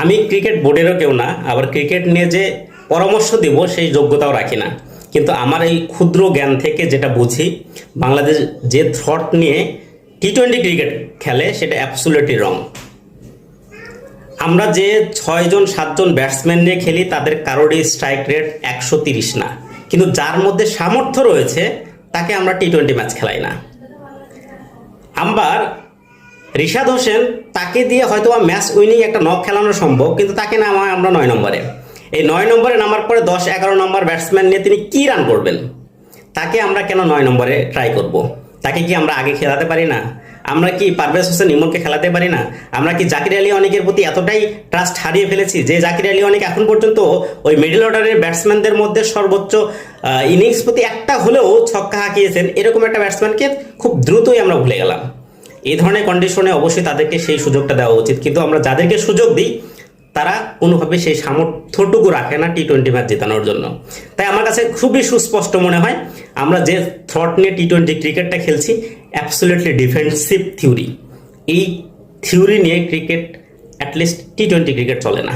আমি ক্রিকেট বোর্ডেরও কেউ না, আবার ক্রিকেট নিয়ে যে পরামর্শ দেব সেই যোগ্যতাও রাখি না। কিন্তু আমার এই ক্ষুদ্র জ্ঞান থেকে যেটা বুঝি, বাংলাদেশ যে থ্রট নিয়ে টি টোয়েন্টি ক্রিকেট খেলে সেটা অ্যাবসুলেটলি রং আমরা যে ছয়জন সাতজন ব্যাটসম্যান নিয়ে খেলি, তাদের কারোরই স্ট্রাইক রেট একশো তিরিশ না। কিন্তু যার মধ্যে সামর্থ্য রয়েছে, তাকে আমরা টি টোয়েন্টি ম্যাচ খেলাই না। আবার রিশাদ হোসেন তাকে দিয়ে হয়তো বা ম্যাচ উইনিং একটা নক খেলানো সম্ভব, কিন্তু তাকে নামায় আমরা নয় নম্বরে। এই নয় নম্বরে নামার পরে দশ, এগারো নম্বর ব্যাটসম্যান নিয়ে তিনি কি রান করবেন? তাকে আমরা কেন নয় নম্বরে ট্রাই করব? তাকে কি আমরা আগে খেলাতে পারি না? আমরা কি পারভেজ হোসেন ইমনকে খেলাতে পারি না? আমরা কি জাকির আলী অনেকের প্রতি এতটাই ট্রাস্ট হারিয়ে ফেলেছি যে জাকির আলী অনেক এখন পর্যন্ত ওই মিডল অর্ডারের ব্যাটসম্যানদের মধ্যে সর্বোচ্চ ইনিংস প্রতি একটা হলেও ছক্কা হাঁকিয়েছেন? এরকম একটা ব্যাটসম্যানকে খুব দ্রুতই আমরা ভুলে গেলাম। এই ধরনের কন্ডিশনে অবশ্যই তাদেরকে সেই সুযোগটা দেওয়া উচিত। কিন্তু আমরা যাদেরকে সুযোগ দিই, তারা কোনোভাবে সেই সামর্থ্যটুকু রাখে না টি টোয়েন্টি ম্যাচ জেতানোর জন্য। তাই আমার কাছে খুবই সুস্পষ্ট মনে হয়, আমরা যে থ্রট নিয়ে টি টোয়েন্টি ক্রিকেটটা খেলছি অ্যাবসোলিউটলি ডিফেন্সিভ থিওরি এই থিওরি নিয়ে cricket at least T twenty cricket চলে না।